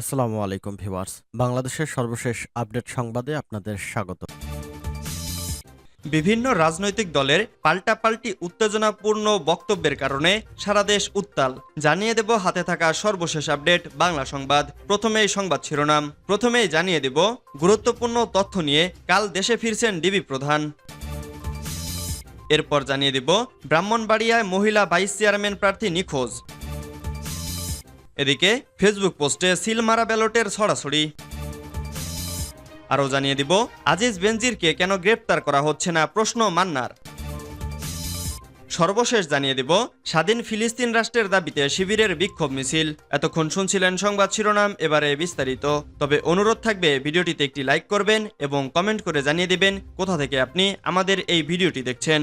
আসসালামু আলাইকুম ভিউয়ার্স। বাংলাদেশের সর্বশেষ আপডেট সংবাদে আপনাদের স্বাগত। বিভিন্ন রাজনৈতিক দলের পাল্টাপাল্টি উত্তেজনাপূর্ণ বক্তব্যের কারণে সারা দেশ উত্তাল। জানিয়ে দেব হাতে থাকা সর্বশেষ আপডেট বাংলা সংবাদ। প্রথমেই সংবাদ শিরোনাম। প্রথমেই জানিয়ে দেব গুরুত্বপূর্ণ তথ্য নিয়ে কাল দেশে ফিরছেন ডিবি প্রধান। এরপর জানিয়ে দেব ব্রাহ্মণবাড়িয়ায় মহিলা ভাইস চেয়ারম্যান প্রার্থী নিখোঁজ। এদিকে ফেসবুক পোস্টে সিলমারা ব্যালটের ছড়াছড়ি আরও জানিয়ে দিব, আজিজ বেনজিরকে কেন গ্রেপ্তার করা হচ্ছে না প্রশ্ন মান্নার। সর্বশেষ জানিয়ে দিব, স্বাধীন ফিলিস্তিন রাষ্ট্রের দাবিতে শিবিরের বিক্ষোভ মিছিল। এতক্ষণ শুনছিলেন সংবাদ শিরোনাম, এবারে বিস্তারিত। তবে অনুরোধ থাকবে, ভিডিওটিতে একটি লাইক করবেন এবং কমেন্ট করে জানিয়ে দিবেন কোথা থেকে আপনি আমাদের এই ভিডিওটি দেখছেন।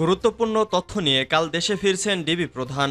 গুরুত্বপূর্ণ তথ্য নিয়ে কাল দেশে ফিরছেন ডিবি প্রধান।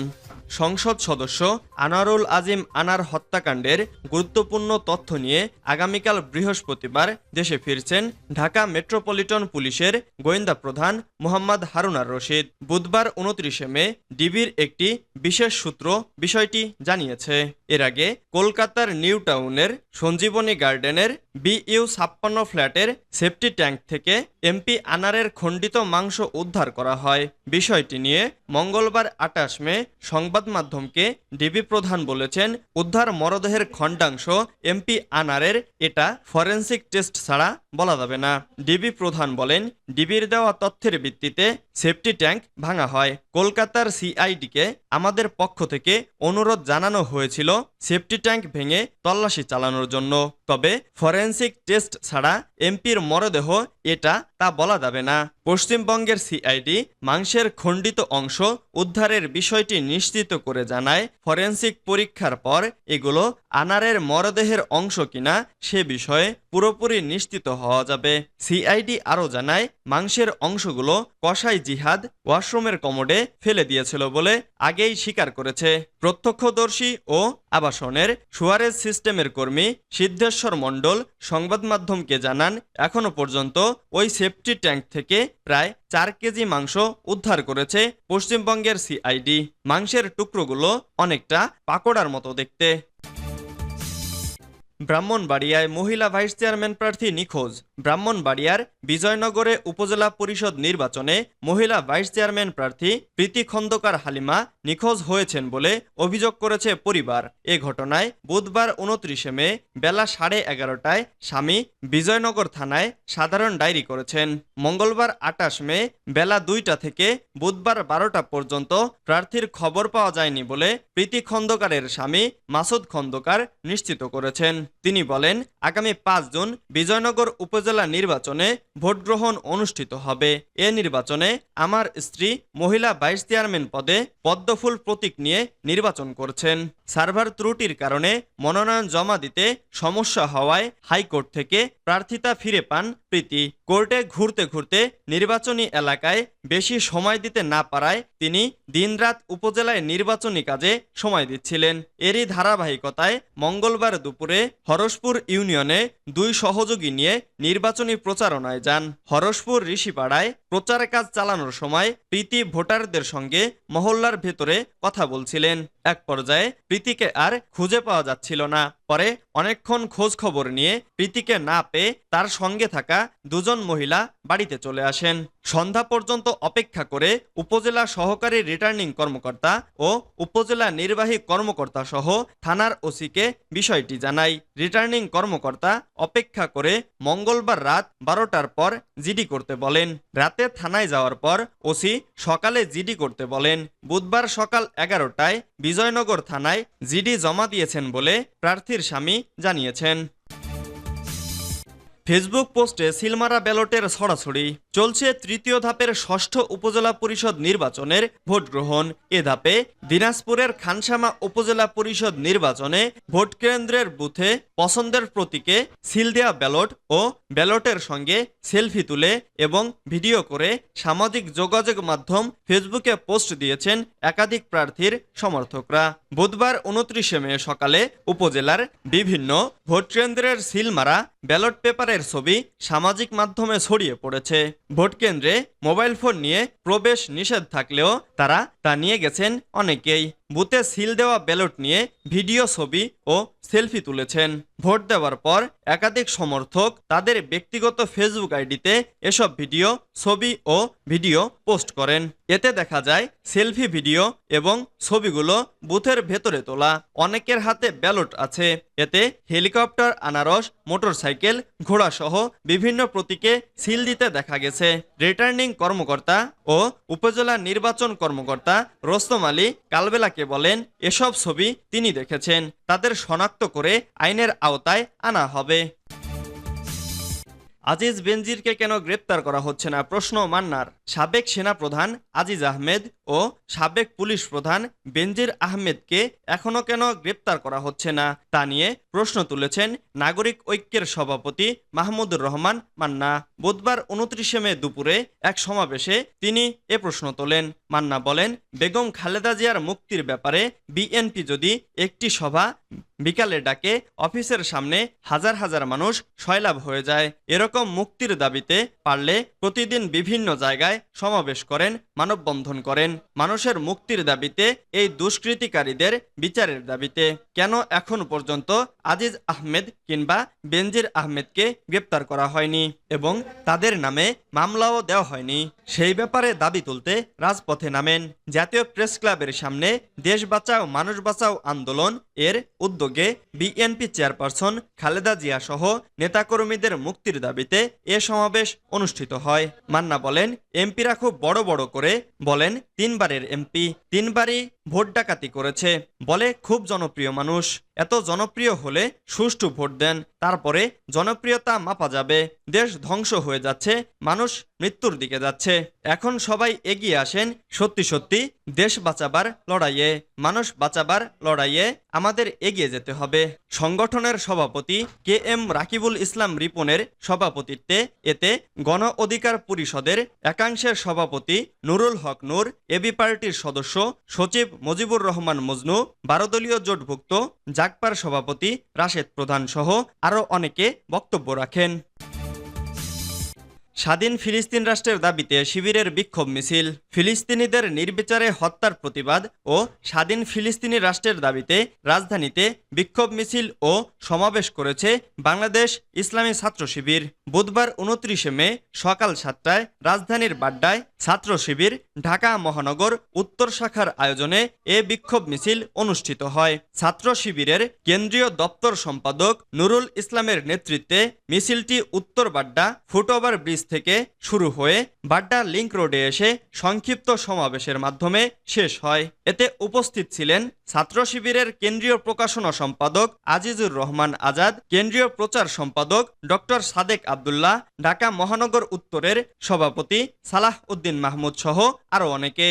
সংসদ সদস্য আনারুল আজিম আনার হত্যাকাণ্ডের গুরুত্বপূর্ণ তথ্য নিয়ে আগামীকাল বৃহস্পতিবার দেশে ফিরছেন ঢাকা মেট্রোপলিটন পুলিশের গোয়েন্দা প্রধান মোহাম্মদ হারুনার রশিদ। বুধবার উনত্রিশে মে ডিবির একটি বিশেষ সূত্র বিষয়টি জানিয়েছে। এর আগে কলকাতার নিউ টাউনের সঞ্জীবনী গার্ডেনের বিইউ ছাপ্পান্ন ফ্ল্যাটের সেফটি ট্যাঙ্ক থেকে এমপি আনারের খণ্ডিত মাংস উদ্ধার করা হয়। বিষয়টি নিয়ে মঙ্গলবার আটাশ মে সংবাদ মাধ্যমকে ডিবি প্রধান বলেছেন, উদ্ধার মরদেহের খণ্ডাংশ এমপি আনারের, এটা ফরেন্সিক টেস্ট ছাড়া বলা যাবে না। ডিবি প্রধান বলেন, ডিবির দেওয়া তথ্যের ভিত্তিতে সেফটি ট্যাঙ্ক ভাঙা হয়। কলকাতার সিআইডিকে আমাদের পক্ষ থেকে অনুরোধ জানানো হয়েছিল সেফটি ট্যাঙ্ক ভেঙে তল্লাশি চালানোর জন্য। তবে ফরেন্সিক টেস্ট ছাড়া এমপির মরদেহ এটা তা বলা যাবে না। পশ্চিমবঙ্গের সিআইডি মাংসের খণ্ডিত অংশ উদ্ধারের বিষয়টি নিশ্চিত করে জানায় ফরেন্সিক পরীক্ষার পর এগুলো আনারের মরদেহের অংশ কিনা সে বিষয়ে পুরোপুরি নিশ্চিত হওয়া যাবে। সিআইডি আরও জানায়, মাংসের অংশগুলো কসাই জিহাদ ওয়াশরুমের কমোডে ফেলে দিয়েছিল বলে আগেই স্বীকার করেছে। প্রত্যক্ষদর্শী ও আবাসনের সুয়ারেজ সিস্টেমের কর্মী সিদ্ধেশ্বর মণ্ডল সংবাদ মাধ্যমকে জানান, এখনও পর্যন্ত ওই সেফটি ট্যাঙ্ক থেকে প্রায় চার কেজি মাংস উদ্ধার করেছে পশ্চিমবঙ্গের সিআইডি। মাংসের টুকরোগুলো অনেকটা পাকোড়ার মতো দেখতে। ব্রাহ্মণবাড়িয়ায় মহিলা ভাইস চেয়ারম্যান প্রার্থী নিখোঁজ। ব্রাহ্মণবাড়িয়ার বিজয়নগরে উপজেলা পরিষদ নির্বাচনে মহিলা ভাইস চেয়ারম্যান প্রার্থী প্রীতি খন্দকার হালিমা নিখোঁজ হয়েছেন বলে অভিযোগ করেছে পরিবার। এ ঘটনায় বুধবার উনত্রিশে মে বেলা সাড়ে এগারোটায় স্বামী বিজয়নগর থানায় সাধারণ ডায়েরি করেছেন। মঙ্গলবার আটাশ মে বেলা দুইটা থেকে বুধবার বারোটা পর্যন্ত প্রার্থীর খবর পাওয়া যায়নি বলে প্রীতি খন্দকারের স্বামী মাসুদ খন্দকার নিশ্চিত করেছেন। তিনি বলেন, আগামী পাঁচ জুন বিজয়নগর উপজেলা নির্বাচনে ভোট গ্রহণ অনুষ্ঠিত হবে। এ নির্বাচনে আমার স্ত্রী মহিলা ভাইস চেয়ারম্যান পদে পদ্মফুল প্রতীক নিয়ে নির্বাচন করছেন। সার্ভার ত্রুটির কারণে মনোনয়ন জমা দিতে সমস্যা হওয়ায় হাইকোর্ট থেকে প্রার্থিতা ফিরে পান প্রীতি। কোর্টে ঘুরতে ঘুরতে নির্বাচনী এলাকায় বেশি সময় দিতে না পারায় তিনি দিনরাত উপজেলায় নির্বাচনী কাজে সময় দিচ্ছিলেন। এরই ধারাবাহিকতায় মঙ্গলবার দুপুরে হরসপুর ইউনিয়নে দুই সহযোগী নিয়ে নির্বাচনী প্রচারণায় যান। হরসপুর ঋষিপাড়ায় প্রচারে কাজ চালানোর সময় প্রীতি ভোটারদের সঙ্গে মহল্লার ভেতরে কথা বলছিলেন। এক পর্যায়ে প্রীতিকে আর খুঁজে পাওয়া যাচ্ছিল না। পরে অনেকক্ষণ খোঁজ খবর নিয়ে প্রীতিকে না পেয়ে তার সঙ্গে থাকা দুজন মহিলা বাড়িতে চলে আসেন। সন্ধ্যা পর্যন্ত অপেক্ষা করে উপজেলা সহকারী রিটার্নিং কর্মকর্তা ও উপজেলা নির্বাহী কর্মকর্তা সহ থানার ওসিকে বিষয়টি জানাই রিটার্নিং কর্মকর্তা অপেক্ষা করে মঙ্গলবার রাত বারোটার পর জিডি করতে বলেন। রাতে থানায় যাওয়ার পর ওসি সকালে জিডি করতে বলেন। বুধবার সকাল এগারোটায় বিজয়নগর থানায় জিডি জমা দিয়েছেন বলে প্রার্থীর স্বামী জানিয়েছেন। ফেসবুক পোস্টে সিলমারা ব্যালটের ছড়াছড়ি চলছে তৃতীয় ধাপের ষষ্ঠ উপজেলা পরিষদ নির্বাচনের ভোট গ্রহণ। এ ধাপে দিনাজপুরের খানসামা উপজেলা পরিষদ নির্বাচনে ভোট কেন্দ্রের বুথে পছন্দের প্রতীকে সিল দেয়া ব্যালট ও ব্যালটের সঙ্গে সেলফি তুলে এবং ভিডিও করে সামাজিক যোগাযোগ মাধ্যম ফেসবুকে পোস্ট দিয়েছেন একাধিক প্রার্থীর সমর্থকরা। বুধবার উনত্রিশে মে সকালে উপজেলার বিভিন্ন ভোট কেন্দ্রের সিল মারা ব্যালট পেপারের ছবি সামাজিক মাধ্যমে ছড়িয়ে পড়েছে। ভোট কেন্দ্রে মোবাইল ফোন নিয়ে প্রবেশ নিষেধ থাকলেও তারা তা নিয়ে গেছেন অনেকেই। বুথে সিল দেওয়া ব্যালট নিয়ে ভিডিও ছবি ও সেলফি তুলেছেন। ভোট দেওয়ার পর একাধিক সমর্থক তাদের ব্যক্তিগত ফেসবুক আইডিতে এসব ভিডিও, ছবি ও ভিডিও পোস্ট করেন। এতে দেখা যায়, সেলফি ভিডিও এবং ছবিগুলো বুথের ভেতরে তোলা, অনেকের হাতে ব্যালট আছে। এতে হেলিকপ্টার, আনারস, মোটরসাইকেল, ঘোড়াসহ বিভিন্ন প্রতীকে সিল দিতে দেখা গেছে। রিটার্নিং কর্মকর্তা ও উপজেলা নির্বাচন কর্মকর্তা রোস্তম আলী কালবেলাকে বলেন এসব ছবি তিনি দেখেছেন। তাদের শনাক্ত করে আইনের আওতায় আনা হবে। আজিজ বেনজিরকে কেন গ্রেপ্তার করা হচ্ছে না? প্রশ্ন মান্নার। সাবেক সেনাপ্রধান আজিজ আহমেদ ও সাবেক পুলিশ প্রধান বেনজির আহমেদকে এখনও কেন গ্রেপ্তার করা হচ্ছে না? তা নিয়ে প্রশ্ন তুলেছেন নাগরিক ঐক্যের সভাপতি মাহমুদুর রহমান মান্না। বুধবার উনত্রিশে মে দুপুরে এক সমাবেশে তিনি এ প্রশ্ন তোলেন। মান্না বলেন, বেগম খালেদা জিয়ার মুক্তির ব্যাপারে বিএনপি যদি একটি সভা বিকালে ডাকে অফিসের সামনে হাজার হাজার মানুষ সয়লাভ হয়ে যায়। এরকম মুক্তির দাবিতে পারলে প্রতিদিন বিভিন্ন জায়গায় সমাবেশ করেন, মানববন্ধন করেন। মানুষের মুক্তির দাবিতে এই দুষ্কৃতিকারীদের বিচারের দাবিতে। কেন এখন পর্যন্ত আজিজ আহমেদ কিংবা বেনজির আহমেদকে গ্রেপ্তার করা হয়নি এবং তাদের নামে মামলাও দেওয়া হয়নি? সেই ব্যাপারে দাবি তুলতে রাজপথে নামেন। জাতীয় প্রেস ক্লাবের সামনে দেশ বাঁচাও, মানুষ বাঁচাও আন্দোলন এর উদ্যোগে বিএনপি চেয়ারপারসন খালেদা জিয়া সহ নেতাকর্মীদের মুক্তির দাবিতে এ সমাবেশ অনুষ্ঠিত হয়। মান্না বলেন, এমপিরা খুব বড় বড় করে বলেন, তিনবারের এমপি তিনবারই ভোট ডাকাতি করেছে। বলে খুব জনপ্রিয় মানুষ। এত জনপ্রিয় হলে সুষ্ঠু ভোট দেন, তারপরে জনপ্রিয়তা মাপা যাবে, দেশ ধ্বংস হয়ে যাচ্ছে, মানুষ মৃত্যুর দিকে যাচ্ছে। এখন সবাই এগিয়ে আসেন সত্যি সত্যি দেশ বাঁচাবার লড়াইয়ে, মানুষ বাঁচাবার লড়াইয়ে আমাদের এগিয়ে যেতে হবে। সংগঠনের সভাপতি কে এম রাকিবুল ইসলাম রিপনের সভাপতিত্বে এতে গণ অধিকার পরিষদের একাংশের সভাপতি নুরুল হক নূর এবি পার্টির সদস্য সচিব মুজিবুর রহমান মজনু বারো দলীয় জোটভুক্ত জাগপার সভাপতি রাশেদ প্রধান সহ আরও অনেকে বক্তব্য রাখেন। স্বাধীন ফিলিস্তিন রাষ্ট্রের দাবিতে শিবিরের বিক্ষোভ মিছিল। ফিলিস্তিনিদের নির্বিচারে হত্যার প্রতিবাদ ও স্বাধীন ফিলিস্তিনি রাষ্ট্রের দাবিতে রাজধানীতে বিক্ষোভ মিছিল ও সমাবেশ করেছে বাংলাদেশ ইসলামী ছাত্র শিবির। বুধবার উনত্রিশে মে সকাল সাতটায় রাজধানীর বাড্ডায় ছাত্র শিবির ঢাকা মহানগর উত্তর শাখার আয়োজনে এ বিক্ষোভ মিছিল অনুষ্ঠিত হয়। ছাত্র শিবিরের কেন্দ্রীয় দপ্তর সম্পাদক নুরুল ইসলামের নেতৃত্বে মিছিলটি উত্তর বাড্ডা ফুটওভার ব্রিজ থেকে শুরু হয়ে বাড্ডার লিংক রোডে এসে সংক্ষিপ্ত সমাবেশের মাধ্যমে শেষ হয়। এতে উপস্থিত ছিলেন ছাত্র শিবিরের কেন্দ্রীয় প্রকাশনা সম্পাদক আজিজুর রহমান আজাদ, কেন্দ্রীয় প্রচার সম্পাদক ডক্টর সাদেক আবদুল্লাহ, ঢাকা মহানগর উত্তরের সভাপতি সালাহ উদ্দিন মাহমুদ সহ আরও অনেকে।